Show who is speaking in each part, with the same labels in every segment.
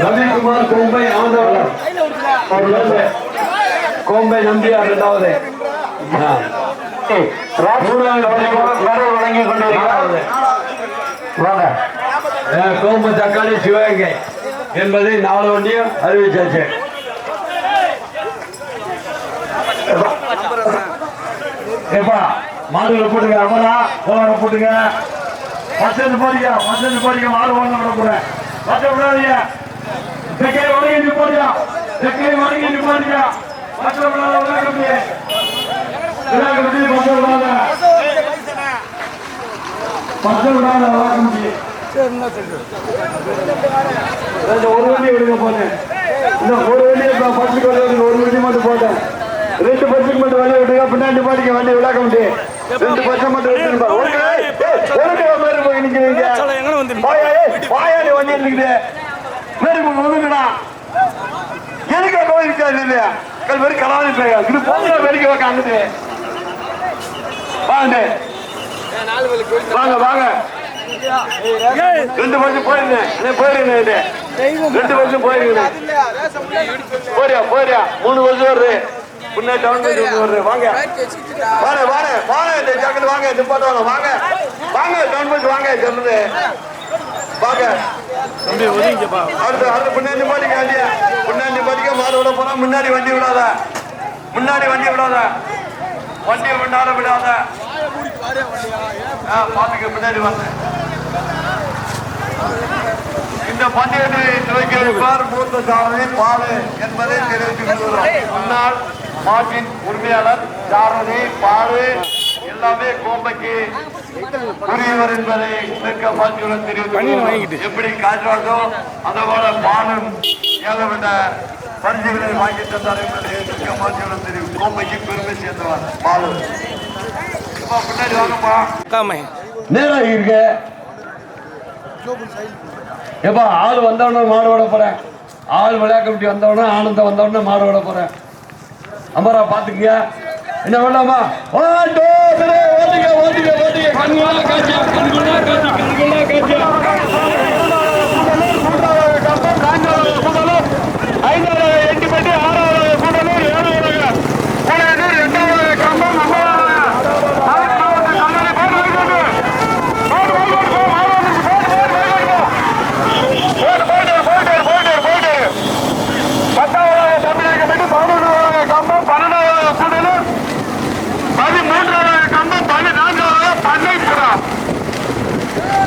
Speaker 1: ரவிக்குமார் கோம்பை ஆண்டவரம் கோம்பை. நம்பியார் இரண்டாவது. ஆ.
Speaker 2: வழங்கி வழங்கி
Speaker 1: கோம்பை தக்காளி சிவகங்கை என்பதை நாலு வண்டியும் அறிவிச்சாச்சு.
Speaker 2: எப்பா மாடுகளை போட்டுங்க அமரா போட்டுங்க பத்து போறீங்க பத்து போறீங்க மாடு வாங்க விட போறேன் பத்து விடாதீங்க. தெக்கை வணங்கி நீ போறியா தெக்கை வணங்கி நீ போறியா பத்து விடாத ஒரு வண்டி விடுங்க போனேன் இந்த ஒரு வண்டி ஒரு வண்டி மட்டும் போட்டேன். ரெண்டு மட்டும் விட்டுங்க பின்னாடி பாடிக்க வண்டி விளாக்க முடியும். ரெண்டு பத்து மட்டும் ஒரு போய் வாயா, ஏய், வாயா நீ வண்டி இருக்குது மேரி முன் வந்துங்கடா எதுக்கு போய் நிக்காது இல்லையா கல் வெறும் கலாதி பேயா இது போங்க வெறிக்க உக்காந்துட்டு வாங்க. வாங்க வாங்க. ரெண்டு வருஷம் போயிருந்தேன் போயிருந்தேன் ரெண்டு வருஷம் போயிருந்தேன் போறியா போறியா? மூணு வருஷம் வருது. முன்னாடி டவுன் வருது. வாங்க. வாங்க வாங்க வாங்க இந்த ஜாக்கிரதை வாங்க இந்த பாட்டு வாங்க. வாங்க. வாங்க டவுன் பண்ணி வாங்க. சொல்லுது வாங்க அடுத்து அடுத்து பின்னாடி பாட்டிக்க வண்டியா பின்னாடி பாட்டிக்க மாடு விட போறா முன்னாடி வண்டி விடாத. முன்னாடி வண்டி விடாத. வண்டி முன்னாடி விடாத. ஆ, பாத்துக்க முன்னாடி வாங்க. இந்த பந்தயத்தை துவக்கி வைப்பார் மூத்த சாரதி பாலு என்பதை தெரிவித்துக் கொள்கிறோம். முன்னாள் மாட்டின் உரிமையாளர் சாரதி பாலு எல்லாமே கோம்பைக்கு உரியவர் என்பதை மிக்க பாத்தியுடன் தெரிவித்துக் எப்படி காட்டுவார்களோ அதை போல பாலும் ஏகப்பட்ட பரிசுகளை வாங்கி தந்தார் என்பதை மிக்க பாத்தியுடன் தெரியும் கோம்பைக்கு பெருமை சேர்ந்தவர் பாலு. இப்ப பின்னாடி வாங்கப்பா
Speaker 1: நேரம் இருக்கு எப்பா ஆள் வந்தவொடனே மாடு விட போறேன். ஆள் விளையாட கமிட்டி வந்தவொடனே ஆனந்தம் வந்தவொடனே மாடு விட போறேன். அமரா பாத்துக்கங்க என்ன ஓட்டு ஓட்டுங்க ஓட்டுங்க ஓட்டுங்க கண்குள்ளா காட்சி கண்குள்ளா காட்சி கண்குள்ளா. காட்சி
Speaker 2: ஐந்தாவது எட்டு பெட்டி ஆறாவது கூடலூர் ஏழாவது கூடலூர் எட்டாவது கம்பம் பத்தாவது தமிழக பெட்டி பதினொன்றாவது கம்பம் பன்னெண்டாவது கூடலூர் பதிமூன்றாவது கம்பம் பதினான்காவது பண்ணைப்புறம்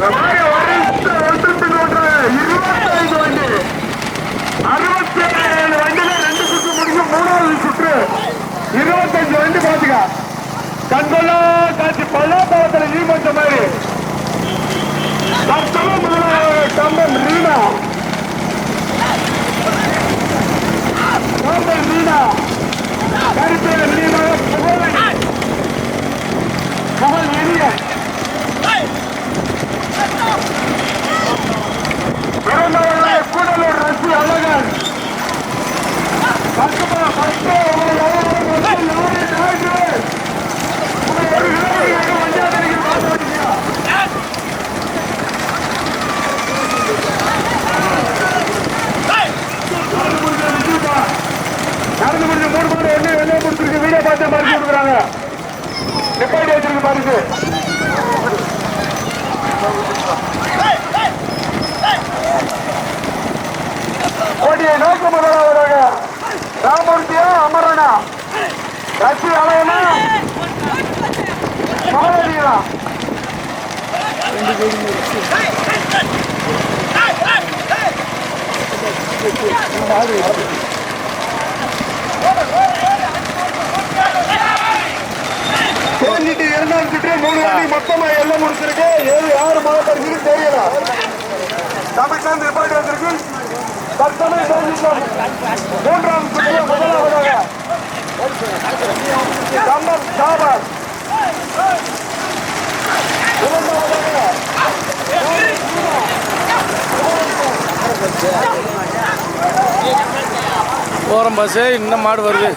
Speaker 2: ஒன்று ஒன்று இருபத்தைந்து வண்டி அறுபத்தி ஏழு வண்டியில ரெண்டு சுற்று முடிஞ்சு மூணாவது சுற்று இருபத்தஞ்சு வண்டி பாத்துக்க கண்கொள்ளா காட்சி பல்லாப்பாளத்தில் நீ மாதிரி. தற்சமயம் முதலாவது கம்பம் ரீனா. கம்பம் ரீனா. கருப்பேர் ரீனா புகழ். புகழ் எரிய. இரண்டாவது கூடலூர் ரசி அழகன். பத்து பத்து கோடியை நோக்க முதலாவதாக ராமூர்த்தியா அமரனா. ரசி அலையனா மகாநதியா தேஞ்சிட்டு இரண்டாம் சுற்று மூணு வண்டி மொத்தமா எல்லாம் முடிச்சிருக்கு ஏழு ஆறு மாவட்டம் தெரியல தமிழ்நாடு நிப்பாட்டி வந்திருக்கு தற்சமயம் தெரிஞ்சுக்கலாம் மூன்றாம் சுற்று முதலாவதாக. கம்பம் சாபாஸ்
Speaker 3: போகிறோம் பஸ்ஸு இன்னும் மாடு வருது.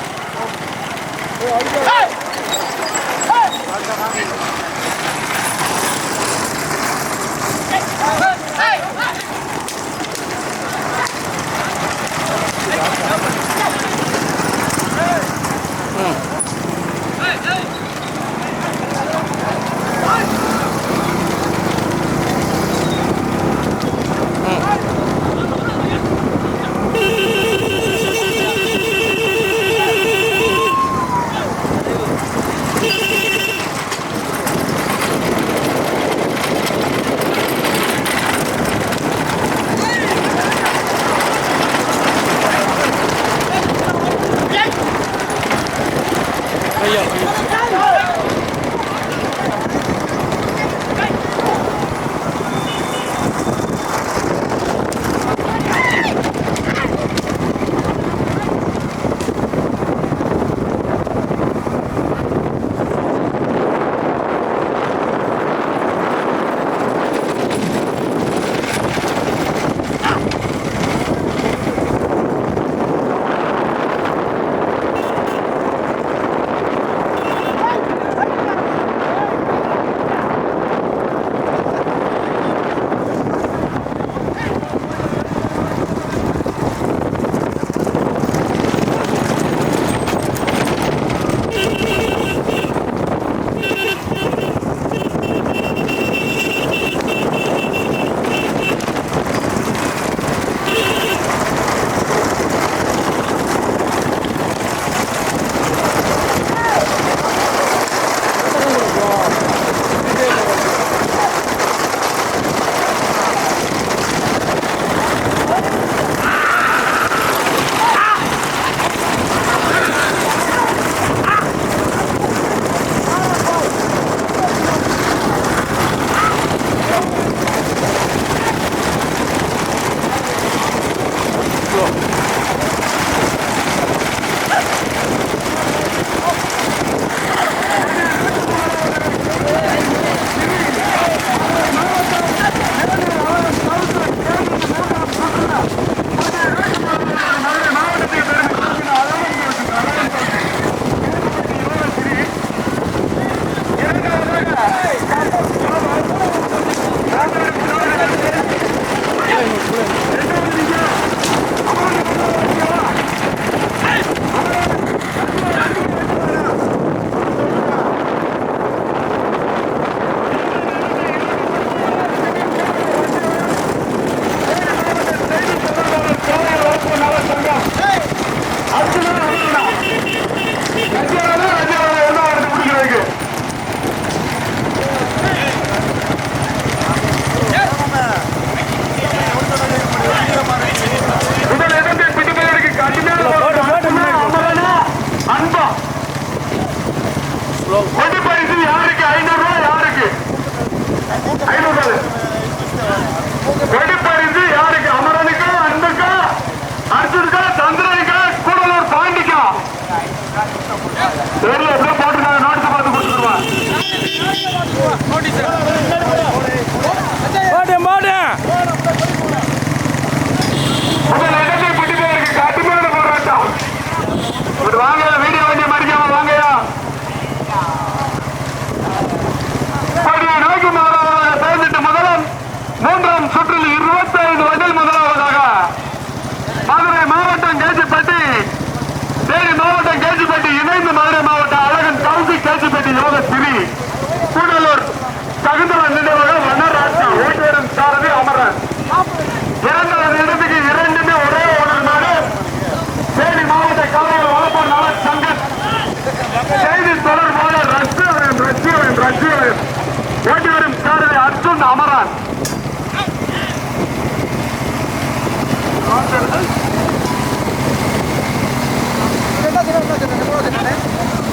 Speaker 2: ஓடி வரும் சாரதி அர்ஜுன் அமரான்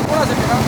Speaker 2: போராட்டம்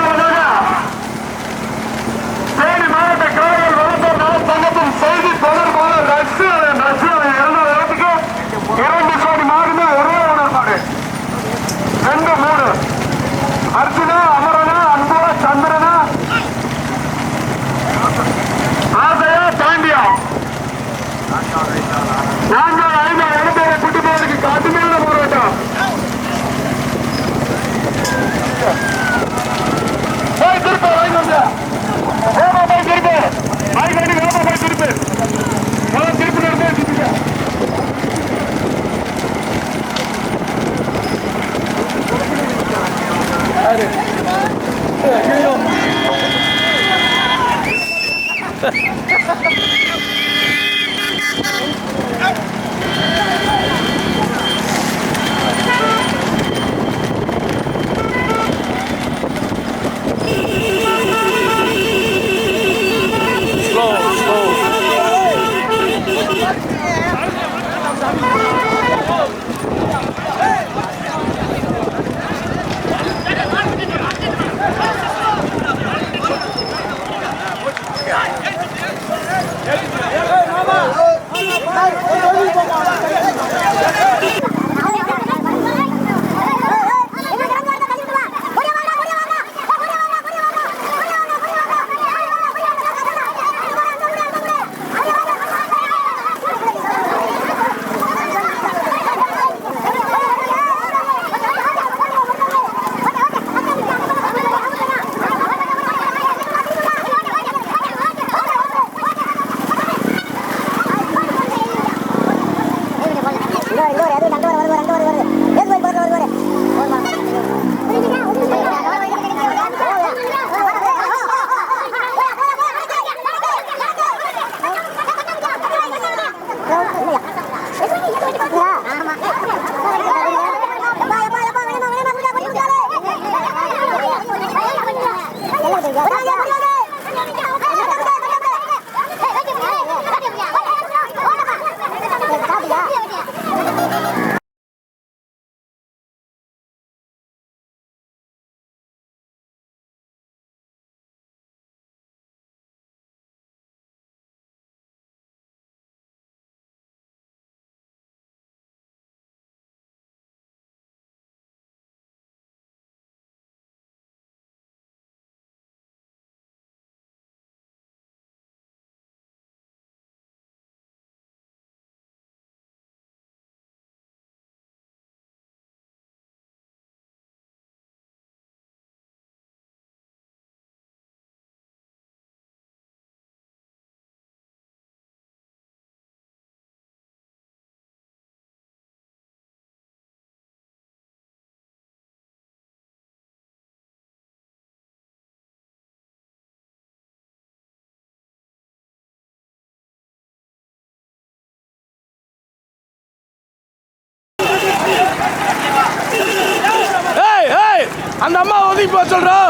Speaker 3: அந்த அம்மா ஒதுக்கி போக சொல்றோம்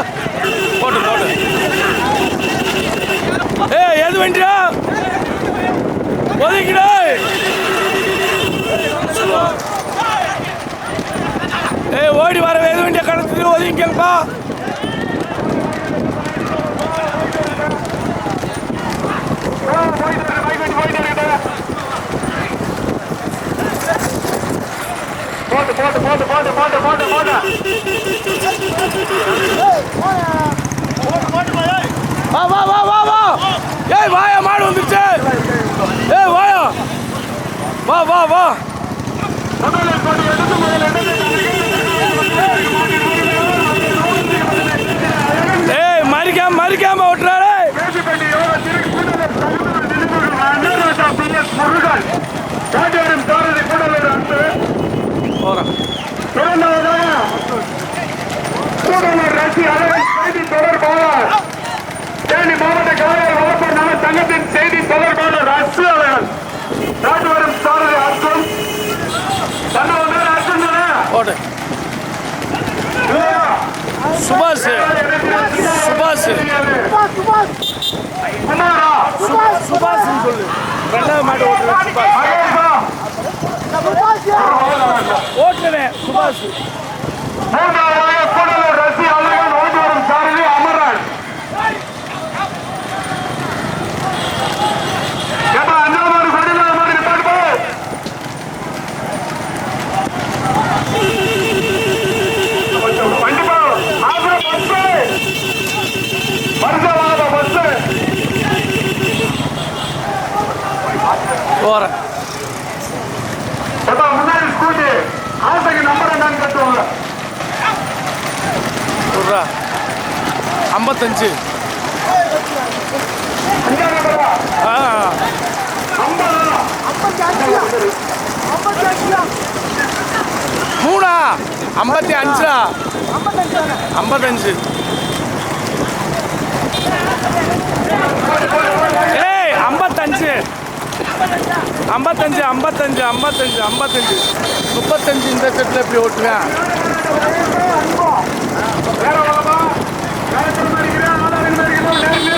Speaker 3: போட்டு போட்டு. ஏ எது வண்டியா ஒதுக்கிடு. ஏ ஓடி வர எது வண்டியா கடத்திட்டு ஒதுங்கிக்கப்பா
Speaker 2: போயிட்டு போயிட்டு. போட்டு போட்டு போட்டு போட்டு போட்டு போட்டு போட்டு
Speaker 3: வா வா வா வா வா. ஏய் வாயா மாடு வந்துருச்சு. ஏய் வாயா. வா வா வா.
Speaker 2: ஏய் மறிக்காம மறிக்காம
Speaker 3: ஓட்டுறாரு. போகிறோம் தேனி மாவட்ட கலைஞர் வளர்ப்பு நல சங்கத்தின் செய்தி தொடர்பான ரசு அலைகள். நாட்டு வரும் சாரதி அர்த்தம் தன்னை வந்தாரு தானே?
Speaker 2: சுபாஷ். சுபாஷ்.
Speaker 3: சுபாஷ்.
Speaker 2: சுபாஷ். சொல்லு. வெள்ள மாட்டு ஓட்டுற சுபாஷ். ஓட்டுவேன் சுபாஷ்.
Speaker 3: மூன்றாவதாக கூடலூர் ரசி அழகன் ஓய்ந்து வரும் சாரதி அமரன்
Speaker 2: போகிறேன் ஐம்பத்தஞ்சு. மூணா. ஐம்பத்தி அஞ்சா? ஐம்பத்தஞ்சு. ஏய் ஐம்பத்தஞ்சு. ஐம்பத்தஞ்சு ஐம்பத்தஞ்சு ஐம்பத்தஞ்சு ஐம்பத்தஞ்சு. முப்பத்தஞ்சு இந்த செட்டில் எப்படி ஓட்டுவேன்.
Speaker 3: no, no,
Speaker 2: no.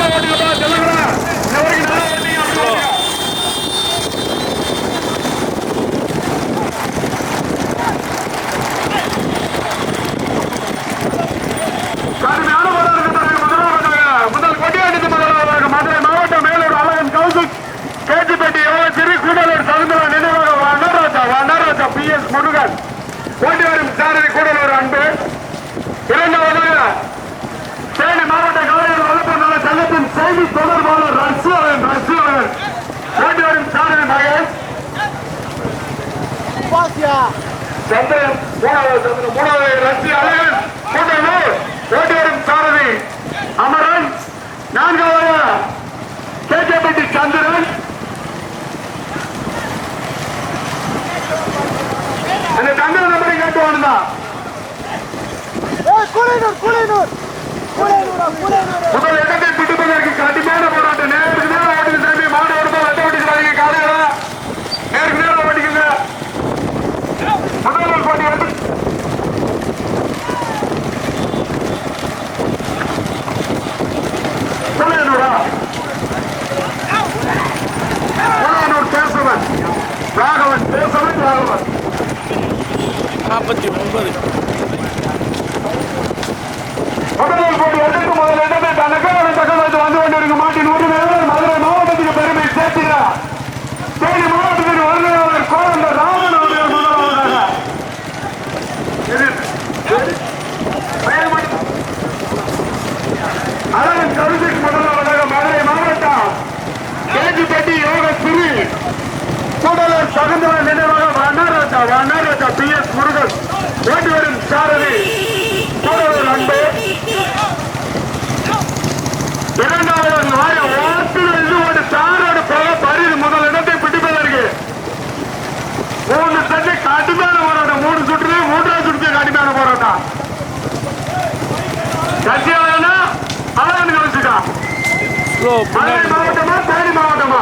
Speaker 3: இவ்வளோ
Speaker 2: பின்னாடி
Speaker 3: மாவட்டமா தேனி மாவட்டமா?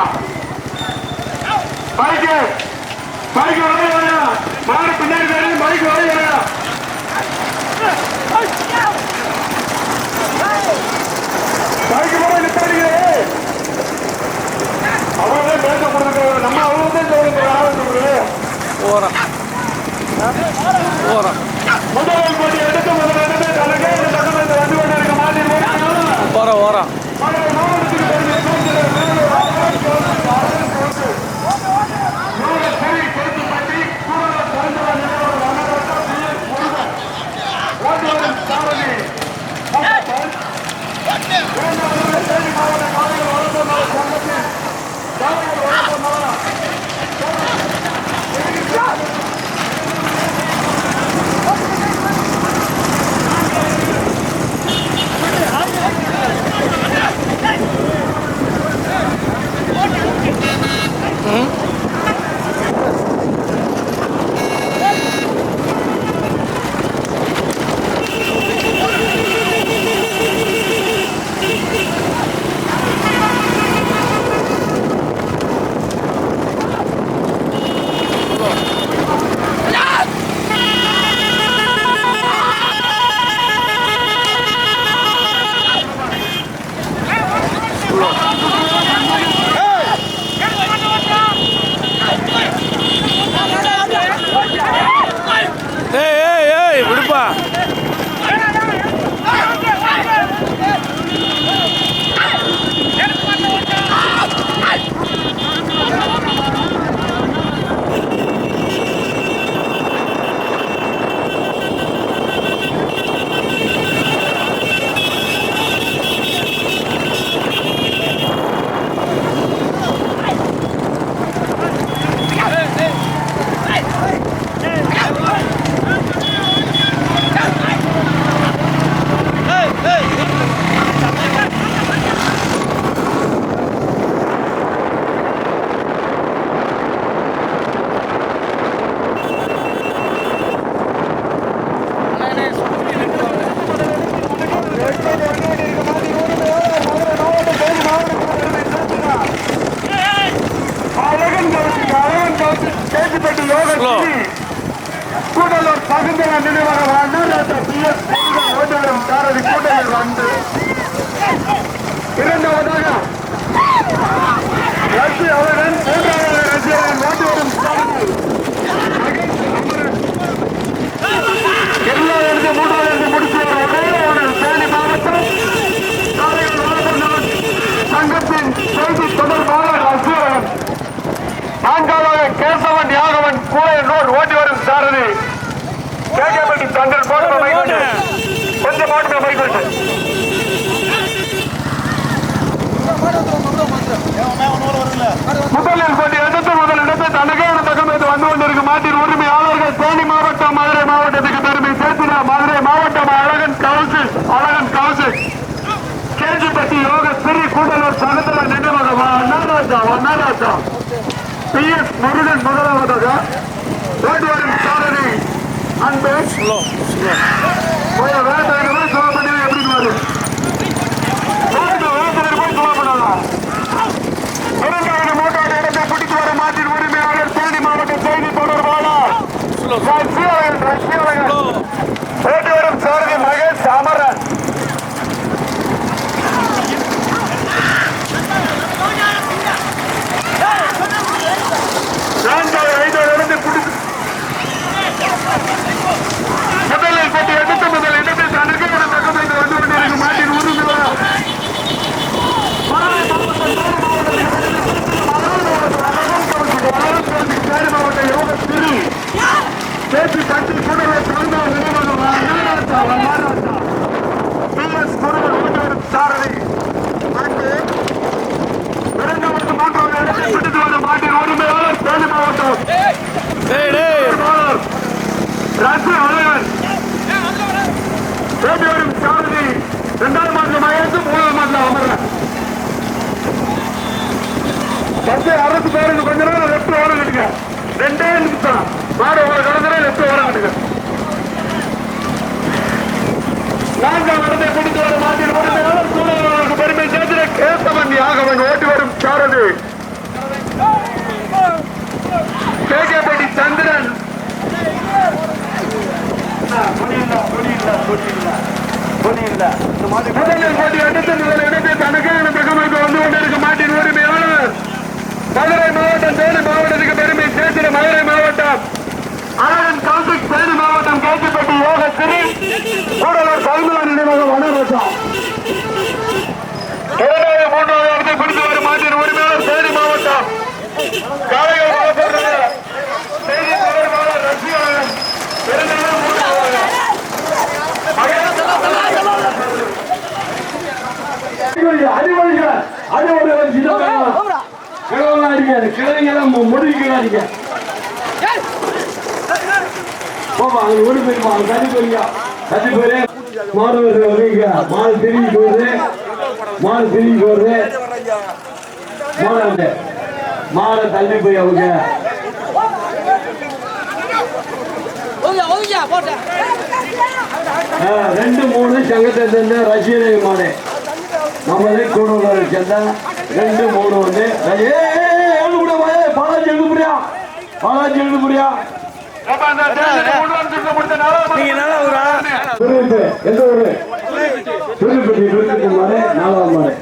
Speaker 3: பைக்கு பைக்கு வரைய வரையா மாடு பின்னாடி வரையும் பைக்கு வரைய வரையா பைக்கு போட நிப்பாடுங்க அவ்வளோதான் பேச கொடுத்துருக்காங்க நம்ம
Speaker 2: அவ்வளோதான் போறோம்.
Speaker 3: போறோம் போட்டி
Speaker 2: அண்ணாராஜா பி எஸ் முருகன் முதலாவதாக ஓடி சாதனை அன்பு. போய் வேண்டாம் சொல்ல பண்ணி எப்படி வரும் வேண்டாம் போய் சொல்ல பண்ணலாம் இரண்டாவது மூன்றாவது இடத்தை பிடித்து வரும் மாட்டின் உரிமையாளர் தேனி மாவட்ட செய்தி தொடர்பாளர் ரஷ்யாவன் ரஷ்யாவன் ஓட்டி வரும் சாரதி மகேஷ் அமரன் நான்காவது ஐந்தாவது இடத்தை பிடித்து முதலில் போட்டி எடுத்து முதல் இடத்தை தனக்கு தகவல் வந்து கொண்டிருக்கும் மாட்டின் உரிமையாளர் மாவட்ட யோக திரு பேச்சு கட்டி கூடவே தலைவர் நிறுவனம் மகாராஜா மகாராஜா பி எஸ் முருகன் ஓட்டுநர் சாரதி அங்கு இரண்டாவது மூன்றாவது இடத்தை பிடித்து வரும் மாட்டின் உரிமையாளர் தேனி மாவட்டம்
Speaker 3: டேய் டேய்
Speaker 2: பொறுப்பாளர் ராஜு அழகன் ஓட்டி வரும் சாரதி இரண்டாவது மாதம் மகேஷ் மூணாவது மாதம் அமரன் பத்து அரசு பேருக்கு கொஞ்ச நேரம் லெப்ட் ஓரம் கட்டுங்க ரெண்டே நிமிஷம். மாடு ஒரு கடந்தே லெப்ட் ஓரம் கட்டுங்க நான்காம் இடத்தை பிடித்து வர மாட்டின். உரிமையாளர் சூழலுக்கு பெருமை சேர்த்து கேசவன் யாகவன் ஓட்டி வரும் சாரதி. கேகேபட்டி சந்திரன். முதலில் போட்டி அடுத்த முதல் இடத்தை தனக்கான பிரகமைக்கு வந்து கொண்டிருக்க மாட்டின் உரிமையாளர் மதுரை மாவட்டம் தேனி மாவட்டத்துக்கு பெருமை சேர்த்திட மதுரை மாவட்டம் அழகன் கவுசிக் தேனி மாவட்டம் கேட்டுப்பட்டி யோக சிறி கூடலூர் கவிமலா நினைவகம் வனரோசா இரண்டாவது மூன்றாவது இடத்தை பிடித்து வரும் மாட்டின் உரிமையாளர் தேனி மாவட்டம் காளைகள் வளர்ப்பவர்கள் செய்தி தொடர்பாளர் ரஷ்யாவின்
Speaker 1: அறிவழிகள் அடிக்காது முடிக்கிறாங்க போப்பா அங்க ஓடி அங்க தள்ளி போறியா தள்ளி போயிரு மாணவர்கள் வர்றீங்க மாடு திரும்பி போகுது மாடு திரும்பி போகுது மாடு மாடை தள்ளி போய் அவங்க ரெண்டு மூணு சங்கத்தை சேர்ந்த ரஷ்யனை மாடு நம்மளே கூட சேர்ந்த ரெண்டு மூணு வந்து பாலாஜி எழுந்து புரியா பாலாஜி எழுந்து
Speaker 3: நீங்க நல்லா ஊரா
Speaker 1: திருவிட்டு எந்த ஊரு? திருப்பதி திருப்பதி மாடு நாலாவது மாடு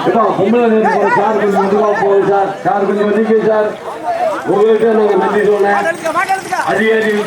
Speaker 1: இப்பா, பொம்பளை நேத்து போற சார் கொஞ்சம் மெதுவா போகுது சார். சார் கொஞ்சம் ஒதுக்கி சார். உங்களுக்கு நாங்க நன்றி சொன்னேன் அதிகாரி விஜய்